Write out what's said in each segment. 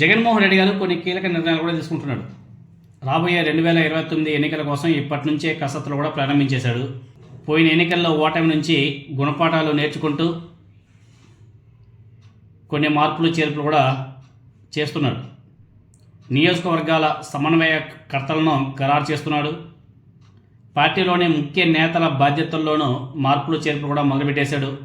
జగన్మోహన్ రెడ్డి గారు కొన్ని కీలక నిర్ణయాలు కూడా తీసుకుంటున్నాడు. రాబోయే రెండు వేల ఇరవై తొమ్మిది ఎన్నికల కోసం ఇప్పటి నుంచే కసరత్తులు కూడా ప్రారంభించేశాడు. పోయిన ఎన్నికల్లో ఓటమి నుంచి గుణపాఠాలు నేర్చుకుంటూ కొన్ని మార్పులు చేర్పులు కూడా చేస్తున్నాడు. నియోజకవర్గాల సమన్వయకర్తలను ఖరారు చేస్తున్నాడు. పార్టీలోని ముఖ్య నేతల బాధ్యతల్లోనూ మార్పులు చేర్పులు కూడా మొదలుపెట్టేశాడు.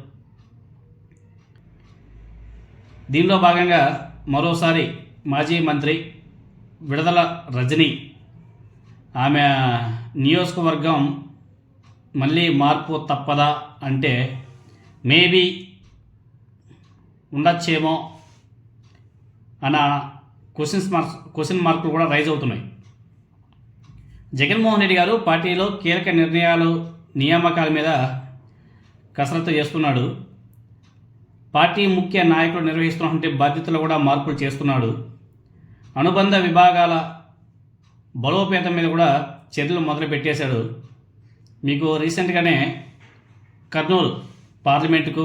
దీనిలో భాగంగా మరోసారి మాజీ మంత్రి విడుదల రజని. ఆమె నియోజకవర్గం మళ్ళీ మార్పు తప్పదా అంటే మేబీ ఉండొచ్చేమో అన్న క్వశ్చన్స్ మార్క్స్ క్వశ్చన్ మార్కులు కూడా రైజ్ అవుతున్నాయి. జగన్మోహన్ రెడ్డి గారు పార్టీలో కీలక నిర్ణయాలు నియామకాల మీద కసరత్తు చేస్తున్నాడు. పార్టీ ముఖ్య నాయకులు నిర్వహిస్తున్నటువంటి బాధ్యతలు కూడా మార్పులు చేస్తున్నాడు. అనుబంధ విభాగాల బలోపేతం మీద కూడా చర్యలు మొదలు పెట్టేశాడు మీకు రీసెంట్గానే కర్నూలు పార్లమెంటుకు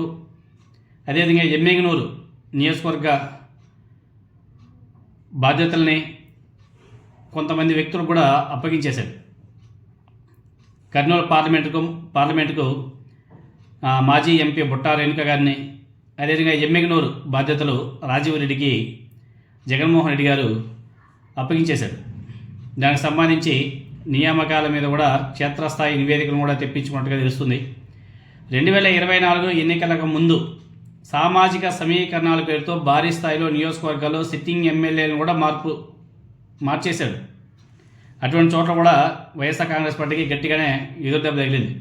అదేవిధంగా ఎమ్మెగనూరు నియోజకవర్గ బాధ్యతల్ని కొంతమంది వ్యక్తులు కూడా అప్పగించేశాడు కర్నూలు పార్లమెంటుకు పార్లమెంటుకు మాజీ ఎంపీ బుట్టా రేణుక గారిని అదేవిధంగా ఎమ్మెగనూరు బాధ్యతలు రాజీవ్ రెడ్డికి జగన్మోహన్ రెడ్డి గారు అప్పగించేశారు. దానికి సంబంధించి నియామకాల మీద కూడా క్షేత్రస్థాయి నివేదికను కూడా తెప్పించుకున్నట్టుగా తెలుస్తుంది. రెండు వేల ఇరవై నాలుగు ఎన్నికలకు ముందు సామాజిక సమీకరణాల పేరుతో భారీ స్థాయిలో నియోజకవర్గాల్లో సిట్టింగ్ ఎమ్మెల్యేలను కూడా మార్పు మార్చేశాడు అటువంటి చోట్ల కూడా వైఎస్ఆర్ కాంగ్రెస్ పార్టీకి గట్టిగానే ఎదురుదెబ్బ తగిలింది.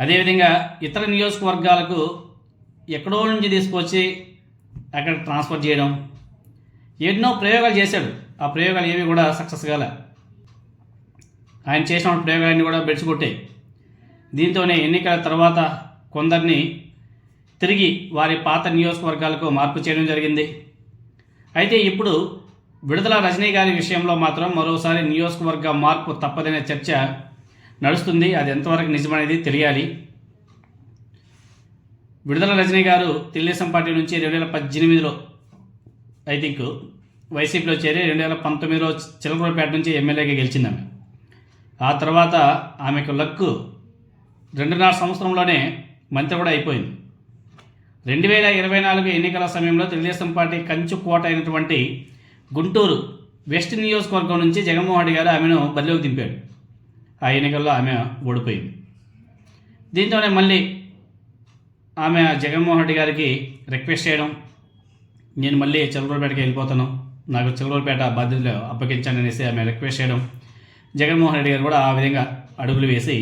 అదేవిధంగా ఇతర నియోజకవర్గాలకు ఎక్కడో నుంచి తీసుకొచ్చి అక్కడ ట్రాన్స్ఫర్ చేయడం ఎన్నో ప్రయోగాలు చేశాడు. ఆ ప్రయోగాలు ఏవి కూడా సక్సెస్ కాల. ఆయన చేసిన ప్రయోగాన్ని కూడా బెడిచికొట్టాయి దీంతోనే ఎన్నికల తర్వాత కొందరిని తిరిగి వారి పాత నియోజకవర్గాలకు మార్పు చేయడం జరిగింది. అయితే ఇప్పుడు విడుదల రజనీ గారి విషయంలో మాత్రం మరోసారి నియోజకవర్గ మార్పు తప్పదనే చర్చ నడుస్తుంది. అది ఎంతవరకు నిజమనేది తెలియాలి. విడుదల రజనీ గారు తెలుగుదేశం పార్టీ నుంచి రెండు వేల పద్దెనిమిదిలో ఐ థింక్ వైసీపీలో చేరి రెండు వేల పంతొమ్మిదిలో చిలకూరపేట నుంచి ఎమ్మెల్యేగా గెలిచింది ఆమె ఆ తర్వాత ఆమెకు లక్కు రెండున్నర సంవత్సరంలోనే మంత్రి కూడా అయిపోయింది. రెండు వేల ఇరవై నాలుగు ఎన్నికల సమయంలో తెలుగుదేశం పార్టీ కంచు కోట అయినటువంటి గుంటూరు వెస్ట్ నియోజకవర్గం నుంచి జగన్మోహన్ రెడ్డి గారు ఆమెను బరిలోకి దింపాడు. ఆ ఎన్నికల్లో ఆమె ఓడిపోయింది. దీంతోనే మళ్ళీ ఆమె జగన్మోహన్ రెడ్డి గారికి రిక్వెస్ట్ చేయడం నేను మళ్ళీ చిలకూరుపేటకి వెళ్ళిపోతాను నాకు చిలకూరుపేట బాధ్యతలు అప్పగించాను అనేసి ఆమె రిక్వెస్ట్ చేయడం జగన్మోహన్ రెడ్డి గారు కూడా ఆ విధంగా అడుగులు వేసి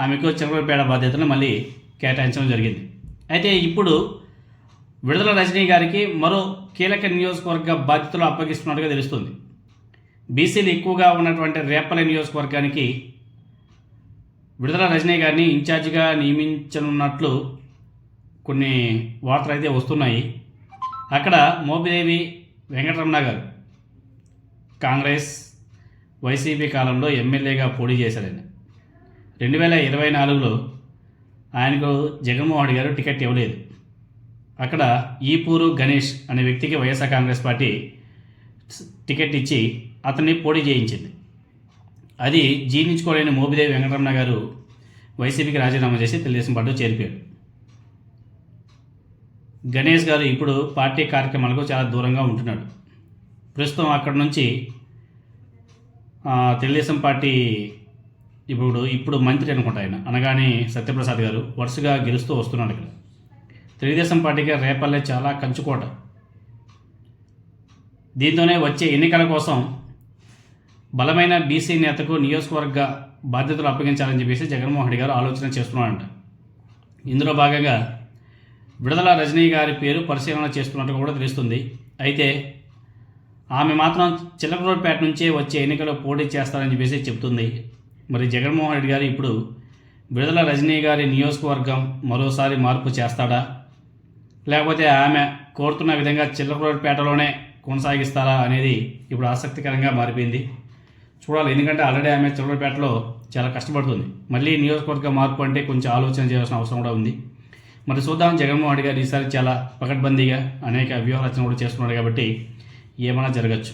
ఆమెకు చిలకూరుపేట బాధ్యతలు మళ్ళీ కేటాయించడం జరిగింది. అయితే ఇప్పుడు విడుదల రజనీ గారికి మరో కీలక నియోజకవర్గ బాధ్యతలు అప్పగిస్తున్నట్టుగా తెలుస్తుంది. బీసీలు ఎక్కువగా ఉన్నటువంటి రేపల నియోజకవర్గానికి విడుదల రజనీ గారిని ఇన్ఛార్జిగా నియమించనున్నట్లు కొన్ని వార్తలు అయితే వస్తున్నాయి. అక్కడ మోపిదేవి వెంకటరమణ గారు కాంగ్రెస్ వైసీపీ కాలంలో ఎమ్మెల్యేగా పోటీ చేశారని. రెండు వేల ఇరవై నాలుగులో ఆయనకు జగన్మోహన్ రెడ్డి గారు టికెట్ ఇవ్వలేదు. అక్కడ ఈపూరు గణేష్ అనే వ్యక్తికి వైఎస్ఆర్ కాంగ్రెస్ పార్టీ టికెట్ ఇచ్చి అతన్ని పోటీ చేయించింది. అది జీర్ణించుకోలేని మోపిదేవి వెంకటరమణ గారు వైసీపీకి రాజీనామా చేసి తెలుగుదేశం పార్టీ చేరిపోయాడు గణేష్ గారు ఇప్పుడు పార్టీ కార్యక్రమాలకు చాలా దూరంగా ఉంటున్నాడు. ప్రస్తుతం అక్కడ నుంచి తెలుగుదేశం పార్టీ ఇప్పుడు ఇప్పుడు మంత్రి అనుకుంటా ఆయన. అనగానే సత్యప్రసాద్ గారు వరుసగా గెలుస్తూ వస్తున్నాడు ఇక్కడ. తెలుగుదేశం పార్టీకి రేపల్లె చాలా కంచుకోట. దీంతోనే వచ్చే ఎన్నికల కోసం బలమైన బీసీ నేతకు నియోజకవర్గ బాధ్యతలు అప్పగించాలని చెప్పేసి జగన్మోహన్ రెడ్డి గారు ఆలోచన చేస్తున్నారంట. ఇందులో భాగంగా విడుదల రజనీ గారి పేరు పరిశీలన చేస్తున్నట్టు కూడా తెలుస్తుంది. అయితే ఆమె మాత్రం చిలకలూరుపేట నుంచే వచ్చే ఎన్నికల్లో పోటీ చేస్తారని చెప్పేసి చెప్తుంది మరి జగన్మోహన్ రెడ్డి గారు ఇప్పుడు విడుదల రజనీ గారి నియోజకవర్గం మరోసారి మార్పు చేస్తాడా? లేకపోతే ఆమె కోరుతున్న విధంగా చిల్లకరోడ్పేటలోనే కొనసాగిస్తారా అనేది ఇప్పుడు ఆసక్తికరంగా మారిపోయింది. చూడాలి. ఎందుకంటే ఆల్రెడీ ఆమె చిల్లకలూరుపేటలో చాలా కష్టపడుతుంది. మళ్ళీ నియోజకవర్గ మార్పు అంటే కొంచెం ఆలోచన చేయాల్సిన అవసరం కూడా ఉంది. మరి చూద్దాం. జగన్మోహన్ రెడ్డి గారు ఈసారి చాలా పకడ్బందీగా అనేక వ్యూహరచన కూడా చేస్తున్నాడు కాబట్టి ఏమైనా జరగచ్చు.